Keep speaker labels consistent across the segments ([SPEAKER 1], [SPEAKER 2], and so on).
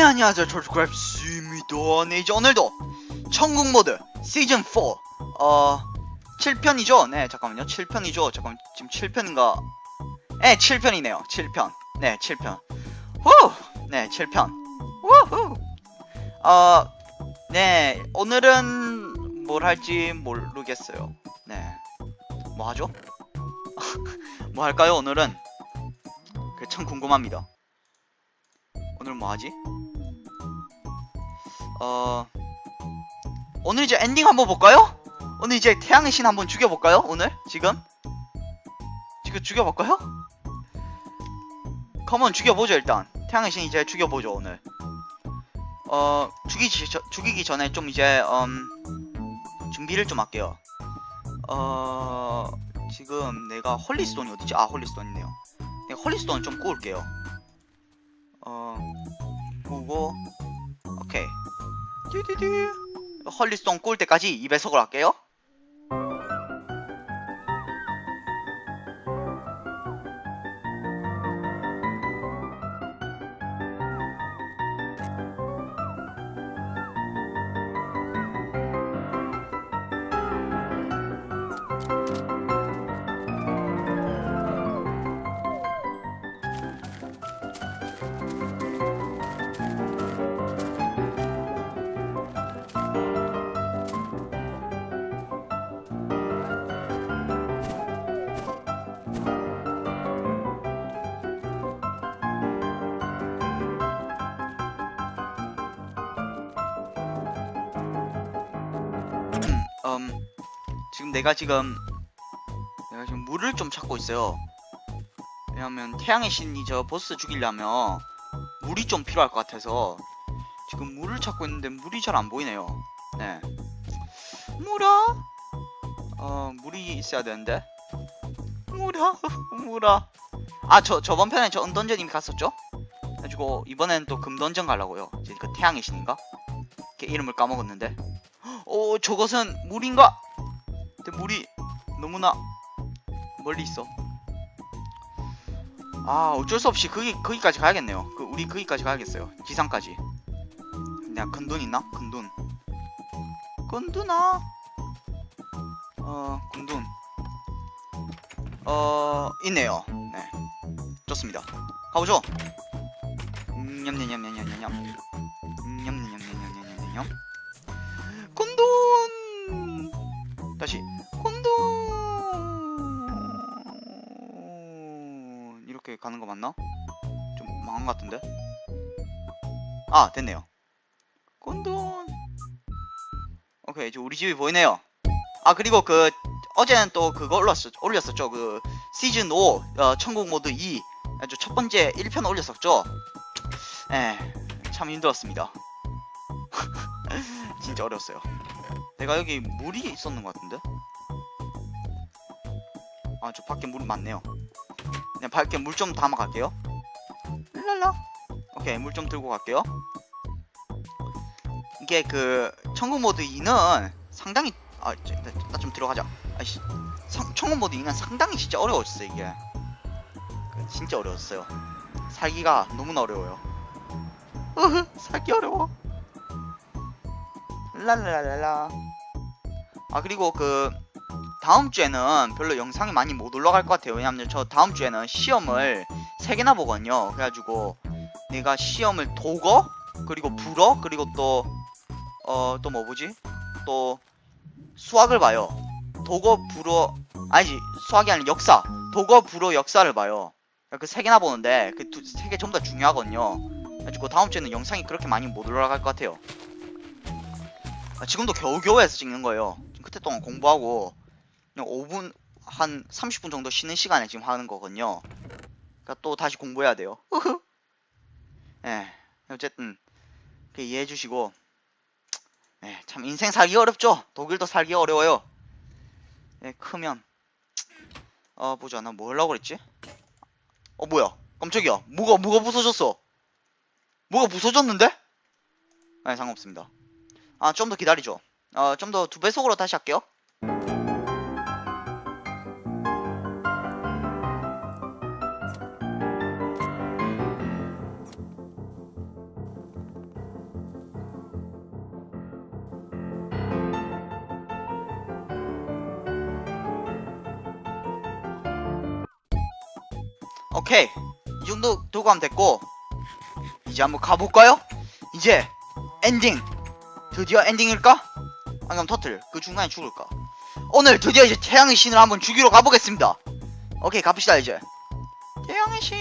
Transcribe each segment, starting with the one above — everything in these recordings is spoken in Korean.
[SPEAKER 1] 네 안녕하세요 이제 오늘도 천국 모드 시즌 4 어 7편이죠? 네 잠깐만요. 7편이죠? 잠깐 지금 7편인가? 네 7편이네요. 7편. 네 7편. 후네 7편. 우후! 어네 오늘은 뭘 할지 모르겠어요. 네. 뭐 하죠? 뭐 할까요 오늘은? 그 참 궁금합니다. 오늘 뭐 하지? 어 오늘 이제 엔딩 한번 볼까요? 오늘 이제 태양의 신 한번 죽여볼까요? 오늘 지금 지금 죽여볼까요? 컴온 죽여보죠 일단 태양의 신 이제 죽여보죠 오늘 어 죽이기 저, 죽이기 전에 좀 이제 음 준비를 좀 할게요 어 지금 내가 홀리스톤이 어디지? 아 홀리스톤 있네요 내가 홀리스톤 좀 구울게요 어 구고 오케이 띠디디. 헐리스톤 꿀 때까지 2배속을 할게요 음 지금 내가 지금 내가 지금 물을 좀 찾고 있어요. 왜냐면 태양의 신이 저 보스 죽이려면 물이 좀 필요할 것 같아서 지금 물을 찾고 있는데 물이 잘 안 보이네요. 네. 물아 어 물이 있어야 되는데. 물아 물아 아 저 저번 편에 저 은던전 이미 갔었죠? 그래가지고 이번엔 또 금던전 가려고요. 이제 그 태양의 신인가? 걔 이름을 까먹었는데 어 저것은 물인가? 근데 물이 너무나 멀리 있어. 아 어쩔 수 없이 거기 거기까지 가야겠네요. 그 우리 거기까지 가야겠어요. 지상까지. 내가 근돈 있나? 근돈. 근돈아 어 근돈 어 있네요. 네. 좋습니다. 가보죠. 음, 냠냠냠냠냠냠. 음, 냠냠냠냠냠냠 냠 다시 곤돈 이렇게 가는 거 맞나? 좀 망한 것 같은데? 아 됐네요. 곤돈 오케이 이제 우리 집이 보이네요. 아 그리고 그 어제는 또 그거 올렸었, 올렸었죠. 그 시즌 5 어, 천국 모드 2 아주 첫 번째 1편 올렸었죠. 에참 힘들었습니다. 진짜 어려웠어요 내가 여기 물이 있었는 것 같은데? 아, 저 밖에 물이 많네요. 그냥 밖에 물 좀 담아 갈게요. 랄라. 오케이, 물 좀 들고 갈게요. 이게 그 천국 모드 2는 상당히 아, 나 좀 들어가자. 아씨, 천국 모드 2는 상당히 진짜 어려웠어요 이게. 그, 진짜 어려웠어요. 살기가 너무나 어려워요. 살기 어려워. 랄랄랄라. 아 그리고 그 다음 주에는 별로 영상이 많이 못 올라갈 것 같아요. 왜냐면 저 다음 주에는 시험을 세 개나 보거든요. 그래가지고 내가 시험을 독어 그리고 불어 그리고 또 어 또 뭐 보지? 또 수학을 봐요. 독어 불어 아니지 수학이 아니라 역사. 독어 불어 역사를 봐요. 그 세 개나 보는데 그 세 개 전부 다 중요하거든요. 그래가지고 다음 주에는 영상이 그렇게 많이 못 올라갈 것 같아요. 아, 지금도 겨우겨우 해서 찍는 거예요. 지금 그때 동안 공부하고 그냥 5분 한 30분 정도 쉬는 시간에 지금 하는 거거든요. 그러니까 또 다시 공부해야 돼요. 예. 어쨌든 이해해 주시고 예, 참 인생 살기 어렵죠. 독일도 살기 어려워요. 예, 크면 어 보자 나 뭐 하려고 그랬지? 어 뭐야 깜짝이야 뭐가 뭐가 부서졌어 뭐가 부서졌는데? 아니 상관없습니다 아 좀 더 기다리죠. 어 좀 더 두 배속으로 다시 할게요. 오케이. 이 정도 두고 하면 됐고 이제 한번 가볼까요? 이제 엔딩. 드디어 엔딩일까? 아 그럼 터틀 그 중간에 죽을까? 오늘 드디어 이제 태양의 신을 한번 죽이러 가보겠습니다. 오케이 갑시다 이제. 태양의 신?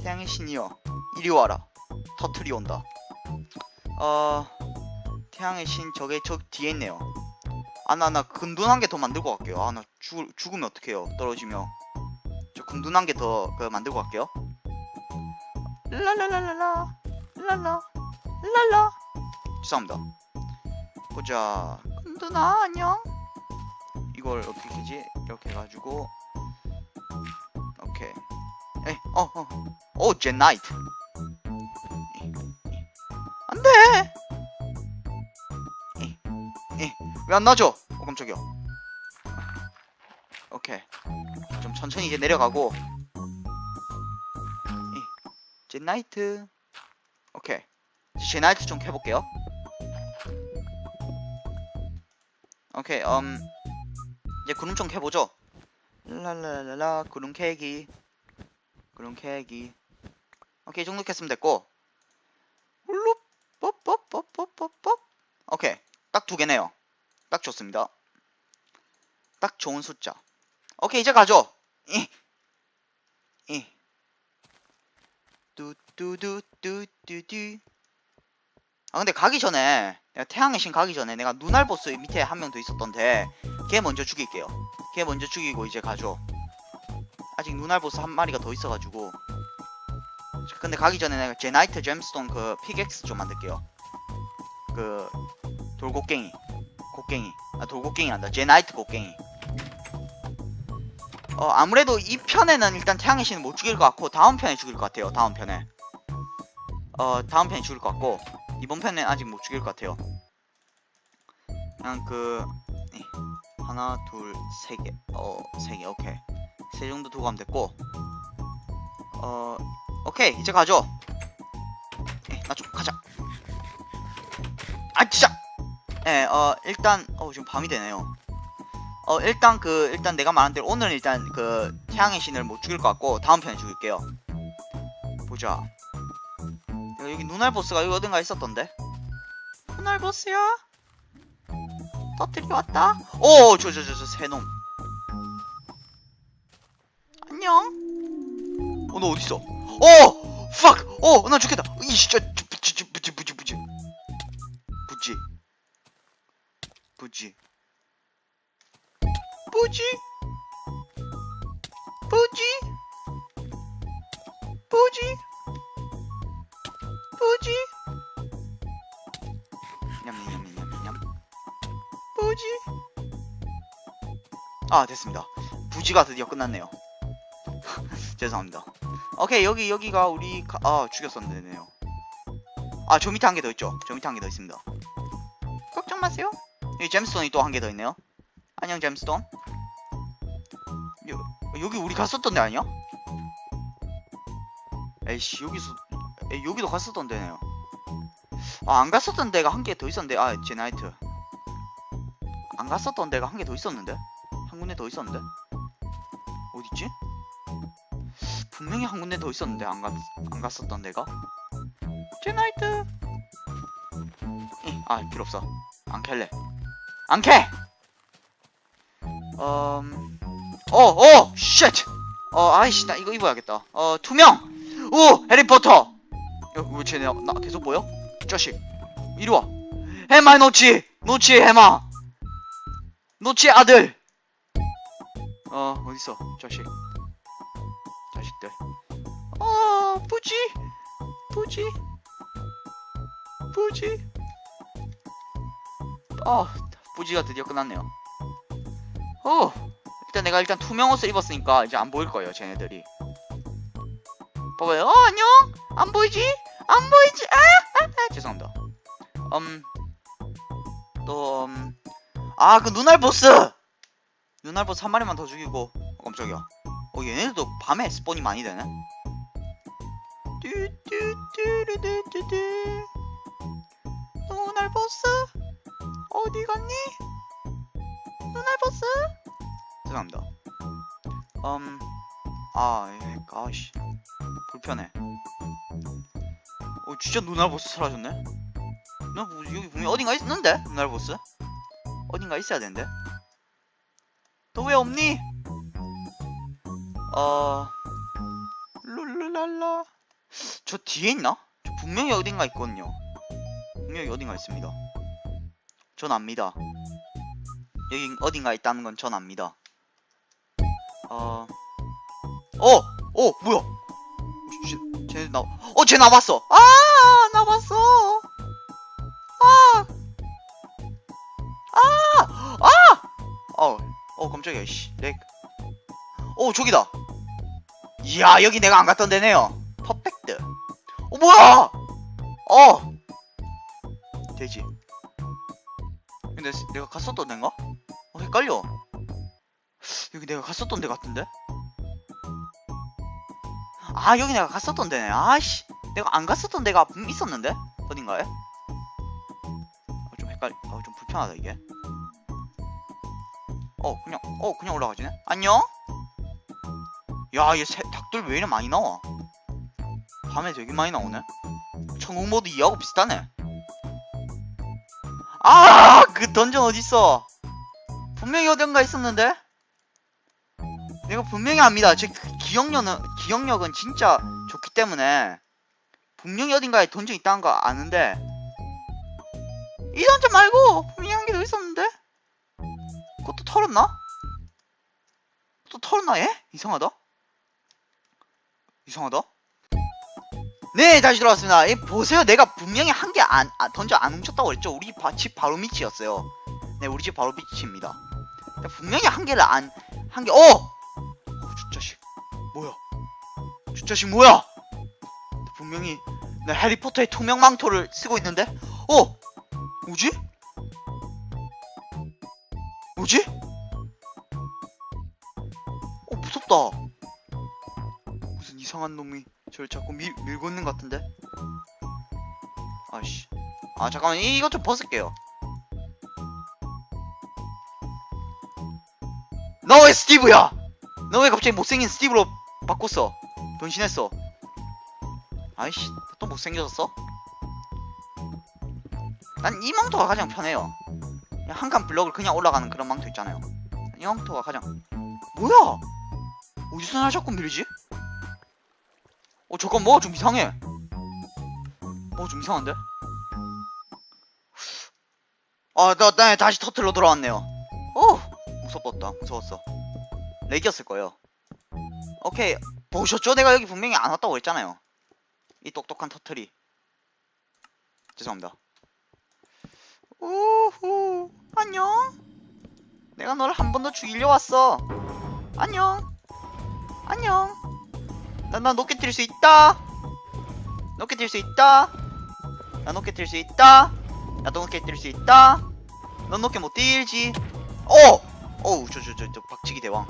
[SPEAKER 1] 태양의 신이여 이리 와라. 터틀이 온다. 어 태양의 신 저게 저 뒤에 있네요. 아나나 근둔한 게 더 만들고 갈게요. 아나 죽으면 어떡해요? 떨어지면. 저 근둔한 게더그 만들고 갈게요. 랄랄랄랄라. 랄라 랄라. 죄송합니다. 보자. 근둔아 안녕. 이걸 어떻게 되지? 이렇게 해가지고. 오케이. 에이 어어어 젠나이트. 안돼. 왜안 나죠? 어 깜짝이야. 오케이. 좀 천천히 이제 내려가고. 이, 젠나이트. 오케이 이 제 젠나이트 좀 해볼게요. 오케이 음 이제 구름 좀 캐보죠. 랄랄랄라 구름 캐기. 구름 캐기. 오케이 이 정도 캤으면 됐고. 훌룹 뻑뻑뻑뻑뻑뻑. 오케이 딱 두 개네요. 딱 좋습니다. 딱 좋은 숫자. 오케이 이제 가죠. 이. 이. 뚜뚜뚜뚜뚜뚜 아 근데 가기 전에 내가 태양의 신 가기 전에 내가 눈알 보스 밑에 한 명 더 있었던데 걔 먼저 죽일게요. 걔 먼저 죽이고 이제 가죠. 아직 눈알 보스 한 마리가 더 있어가지고. 근데 가기 전에 내가 제나이트 잼스톤 그 피격스 좀 만들게요. 그 돌곡갱이 곡갱이. 아 돌곡갱이 한다. 제나이트 곡갱이. 어 아무래도 이 편에는 일단 태양의 신을 못 죽일 것 같고 다음 편에 죽일 것 같아요 다음 편에. 어 다음 편에 죽일 것 같고 이번 편엔 아직 못 죽일 것 같아요. 그냥 그 네. 하나 둘 세 개 어 세 개. 오케이. 세 정도 두고 가면 됐고. 어 오케이. 이제 가죠. 나좀 가자. 아 진짜! 예, 어, 일단, 어, 지금 밤이 되네요. 어, 일단 그, 일단 내가 말한 대로 오늘 일단 그, 태양의 신을 못 죽일 것 같고, 다음 편에 죽일게요. 보자. 여기 눈알 보스가 여기 어딘가 있었던데? 눈알 보스야? 터뜨리 왔다? 오, 저, 저, 저, 저, 새놈. 안녕? 어, 너 어딨어? 어! fuck! 어, 나 죽겠다! 이씨, 저, 저, 부지, 저, 부지, 부지, 부지. 부지. 부지 부지 부지 부지 부지? 냠냠냠냠냠. 부지? 아 됐습니다. 부지가 드디어 끝났네요. 죄송합니다. 오케이 여기 여기가 우리 가... 아 죽였었네요. 아저 밑에 한 개 더 있죠? 저 밑에 한 개 더 있습니다. 걱정 마세요. 여기 잼스톤이 또 한 개 더 있네요. 안녕 잼스톤. 여, 여기 우리 갔었던 데 아니야? 에이씨 여기서 에, 여기도 갔었던 데네요. 아 안 갔었던 데가 한 개 더 있었는데 아 제나이트. 안 갔었던 데가 한 개 더 있었는데 한 군데 더 있었는데 어딨지? 분명히 한 군데 더 있었는데 안, 갔, 안 갔었던 데가 제나이트 이, 아 필요 없어 안 캘래 안 캐! 음... 어, 어! 쉣! 어, 아이씨, 나 이거 입어야겠다. 어, 투명! 오! 해리포터! 야, 왜 쟤네, 나 계속 보여? 이 자식. 이리 와. 해마 놓치! 놓치, 해마! 놓치 아들! 어, 어딨어, 자식. 자식들. 어, 부지! 부지! 부지! 어, 부지가 드디어 끝났네요. 어, 일단 내가 일단 투명 옷을 입었으니까 이제 안 보일 거예요, 쟤네들이. 봐봐요. 어, 안녕? 안 보이지? 안 보이지? 아, 아, 아 죄송합니다. 음, 또, 음, 아, 그 눈알 보스! 눈알 보스 한 마리만 더 죽이고, 어, 깜짝이야. 어, 얘네들도 밤에 스폰이 많이 되네? 뚜뚜뚜루뚜뚜 눈알 보스? 어디 갔니? 눈알 보스? 죄송합니다. 음, 아, 예, 아씨. 불편해. 어, 진짜 눈알 보스 사라졌네? 나 뭐, 여기 분명 어딘가 있는데? 눈알 보스? 어딘가 있어야 되는데? 너 왜 없니? 어, 룰루랄라. 저 뒤에 있나? 저 분명히 어딘가 있거든요. 분명히 어딘가 있습니다. 전 압니다. 여기 어딘가 있다는 건 전 압니다. 어, 어, 어, 뭐야? 쟤, 쟤 나, 어, 쟤 나왔어. 아, 나왔어. 아, 아, 아, 어, 어, 깜짝이야, 씨, 렉. 어, 저기다. 이야, 여기 내가 안 갔던 데네요. 퍼펙트. 어, 뭐야? 어, 되지. 근데 내가 갔었던 데인가? 어, 헷갈려. 여기 내가 갔었던 데 같은데? 아 여기 내가 갔었던 데네 아씨. 내가 안 갔었던 데가 있었는데? 어딘가에? 어, 좀 헷갈리 어 좀 불편하다 이게. 어 그냥 어 그냥 올라가지네? 안녕? 야얘 닭들 왜 이래 많이 나와? 밤에 되게 많이 나오네? 청웅 모드 2하고 비슷하네. 아 그 던전 어딨어? 분명히 어딘가 있었는데? 내가 분명히 압니다. 제그 기억력은 기억력은 진짜 좋기 때문에 분명히 어딘가에 던져 있다는 거 아는데 이 던전 말고 분명히 한 개 더 있었는데 그것도 털었나? 또 털었나 얘? 이상하다. 이상하다. 네 다시 돌아왔습니다. 이 보세요 내가 분명히 한 개안 던져 안 훔쳤다고 그랬죠. 우리 바, 집 바로 밑이었어요. 네 우리 집 바로 밑입니다. 분명히 한 개를 안 한 개. 어! 어, 저 자식. 뭐야? 저 자식 뭐야? 분명히 나 해리포터의 투명 망토를 쓰고 있는데? 어? 뭐지? 뭐지? 어, 무섭다. 무슨 이상한 놈이 저를 자꾸 밀, 밀고 있는 것 같은데? 아씨. 아, 잠깐만. 이- 이것 좀 벗을게요. 너 왜 스티브야? 너 왜 갑자기 못생긴 스티브로 바꿨어? 변신했어. 아이씨, 또 못생겨졌어? 난 이 망토가 가장 편해요. 그냥 한칸 블럭을 그냥 올라가는 그런 망토 있잖아요. 이 망토가 가장 뭐야? 어디서 날 자꾸 밀지? 어 잠깐 뭐가 좀 이상해. 뭐가 좀 이상한데? 아, 나, 나 다시 터틀로 돌아왔네요. 오, 무섭었다. 무서웠어. 렉이었을 거예요. 오케이. 보셨죠? 내가 여기 분명히 안 왔다고 했잖아요. 이 똑똑한 터틀이. 죄송합니다. 우후. 안녕. 내가 너를 한 번 더 죽이려 왔어. 안녕. 안녕. 난나 높게 뛸 수 있다. 높게 뛸 수 있다. 나 높게 뛸 수 있다. 나도 높게 뛸 수 있다. 넌 높게 못 뛰지. 어! 어우, 저, 저, 저, 저, 박치기 대왕.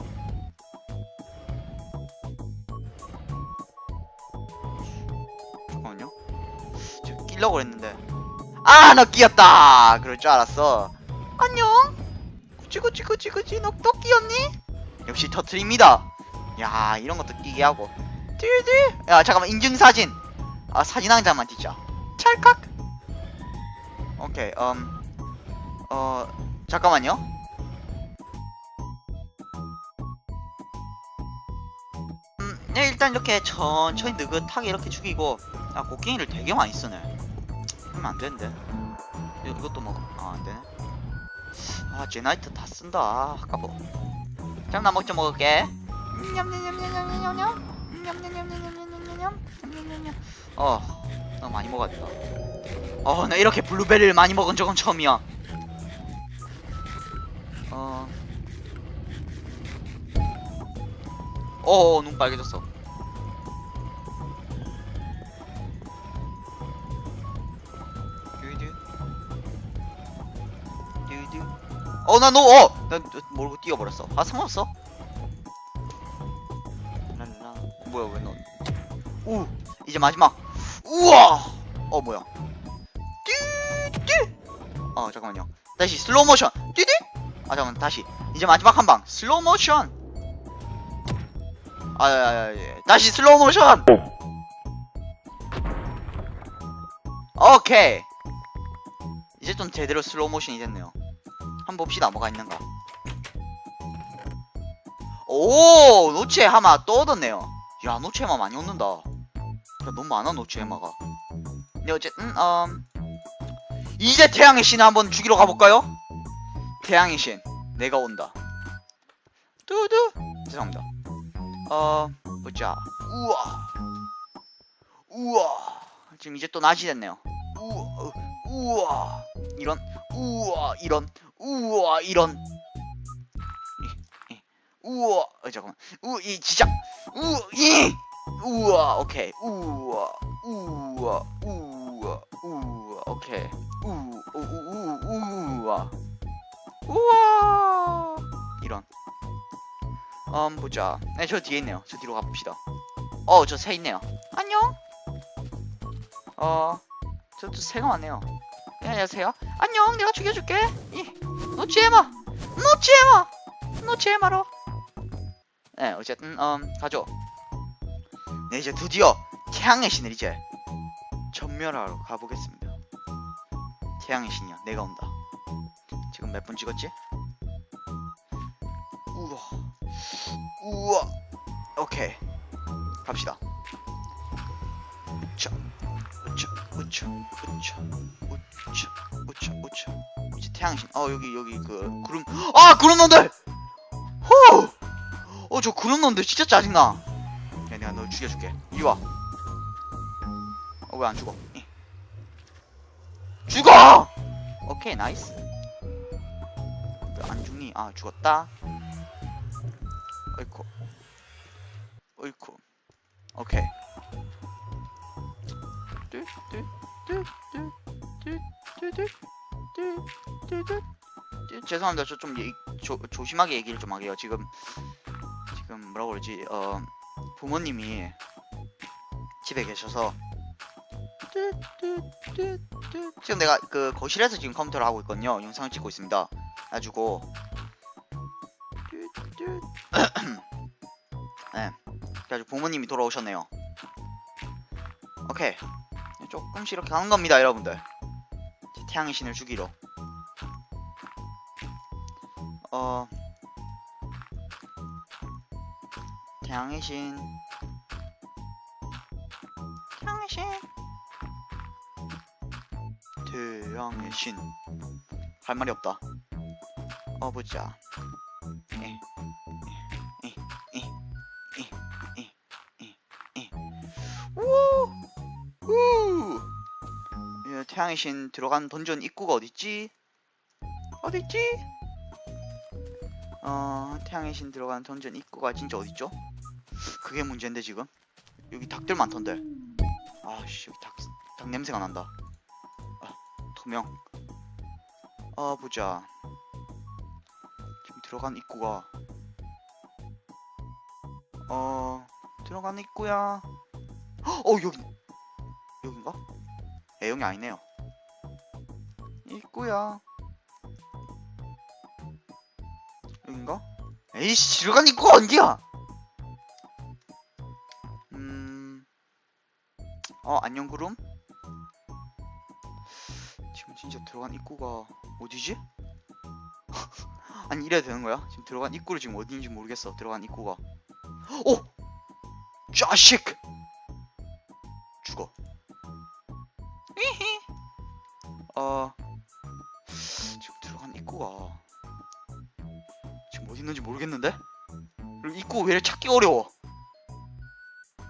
[SPEAKER 1] 저 끼려고 했는데. 아, 너 끼었다! 그럴 줄 알았어. 안녕! 구찌 구찌 구찌 구찌, 너또 끼었니? 역시 터틀입니다. 야, 이런 것도 끼게 하고. 띠디! 야, 잠깐만, 인증사진! 아, 사진 한 장만 찍자. 찰칵! 오케이, 음, 어, 잠깐만요. 음, 네, 일단 이렇게 천천히 느긋하게 이렇게 죽이고, 아, 곡괭이를 되게 많이 쓰네. 그러면 안 되는데. 이것도 먹어. 아, 안 되네. 아, 제나이트 다 쓴다. 아, 아까워. 그럼 나 먹자 먹을게. 어, 너무 많이 먹었다. 어, 나 이렇게 블루베리를 많이 먹은 적은 처음이야. 어. 어, 눈 빨개졌어. 어, 나 너, 어! 나 너- 모르고 뛰어버렸어. 아, 상관없어. 랄라. 뭐야, 왜 넌. 우! 이제 마지막. 우와! 어, 뭐야. 듀듀! 어, 잠깐만요. 다시 슬로우 모션. 듀듀! 아, 잠깐만, 다시. 이제 마지막 한 방. 슬로우 모션. 아, 아, 아, 예. 다시 슬로우 모션. 오케이. 이제 좀 제대로 슬로우 모션이 됐네요. 한번 봅시다. 뭐가 있는가. 오, 노치 하마 또 얻었네요. 야, 노치 해마 많이 얻는다. 야, 너무 많아, 노치 해마가. 근데 어쨌든, 음, 이제 태양의 신을 한번 죽이러 가볼까요? 태양의 신, 내가 온다. 뚜두. 죄송합니다. 어, 보자. 우와. 우와. 지금 이제 또 낮이 됐네요. 우와. 어, 우와. 이런. 우와. 이런. 우와. 이런. 우와. 어, 잠깐만. 우, 이, 진짜. 우, 이. 우와. 오케이. 우와. 우와. 우와. 우와. 오케이. 우, 우, 우, 우, 우와. 우와. 이런. 음 보자. 네, 저 뒤에 있네요. 저 뒤로 가봅시다. 어, 저 새 있네요. 안녕. 어, 저또 새가 왔네요. 네, 안녕하세요. 안녕, 내가 죽여줄게. 이, 노치에마, 노치에마, 노치에마로. 네, 어쨌든 음 가죠. 네, 이제 드디어 태양의 신을 이제 전멸하러 가보겠습니다. 태양의 신이야, 내가 온다. 지금 몇 분 찍었지? 우와. 우와 오케이 갑시다 우차 우차 우차 우차 우차 우차 우차 이제 태양신. 어 여기 여기 그 구름. 아 구름 놈들! 호 어저 구름 놈들 진짜 짜증나. 야 내가 너 죽여줄게. 이리 와어 왜 안 죽어? 이. 죽어! 오케이 나이스. 왜 안 죽니? 아 죽었다 죄송합니다 저 좀 조심하게 얘기를 좀 하게요 지금 지금 뭐라고 그러지 어 부모님이 집에 계셔서 지금 내가 그 거실에서 지금 컴퓨터를 하고 있거든요 영상을 찍고 있습니다 가지고. 네. 그래가지고 부모님이 돌아오셨네요. 오케이. 조금씩 이렇게 하는 겁니다, 여러분들. 태양의 신을 죽이러. 어. 태양의 신. 태양의 신. 태양의 신. 할 말이 없다. 어, 보자. 예. 우! 예, 태양의 신 들어간 던전 입구가 어딨지? 어딨지? 어, 태양의 신 들어간 던전 입구가 진짜 어딨죠? 그게 문제인데 지금? 여기 닭들 많던데. 아씨, 여기 닭, 닭 냄새가 난다. 아, 투명. 아, 보자. 지금 들어간 입구가 어, 들어간 입구야. 어, 여기 여긴가? A형이 아니네요. 입구야. 여긴가? 에이씨, 들어간 입구가 어디야? 음, 어, 안녕 구름? 지금 진짜 들어간 입구가 어디지? 아니 이래야 되는 거야? 지금 들어간 입구를 지금 어디인지 모르겠어. 들어간 입구가. 오! 자식! 죽어. 어 입구가 지금 어디 있는지 모르겠는데? 그리고 입구 왜 찾기 어려워?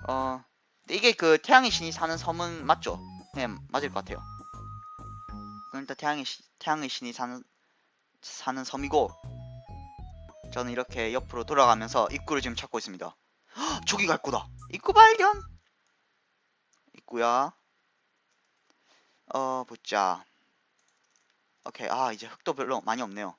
[SPEAKER 1] 어 이게 그 태양의 신이 사는 섬은 맞죠? 네 맞을 것 같아요. 일단 태양의 시, 태양의 신이 사는 사는 섬이고 저는 이렇게 옆으로 돌아가면서 입구를 지금 찾고 있습니다. 헉, 저기 갈 거다. 입구 발견. 입구야. 어 보자. 오케이 아 이제 흙도 별로 많이 없네요.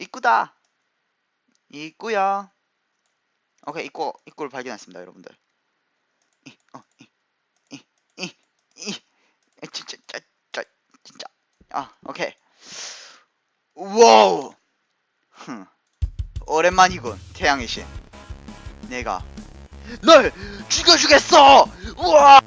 [SPEAKER 1] 입구다. 입구야. 오케이 입구 입구를 발견했습니다, 여러분들. 이, 어, 자, 자, 자, 아 오케이 와우 흠. 오랜만이군 태양의 신 내가 널 죽여주겠어! 우와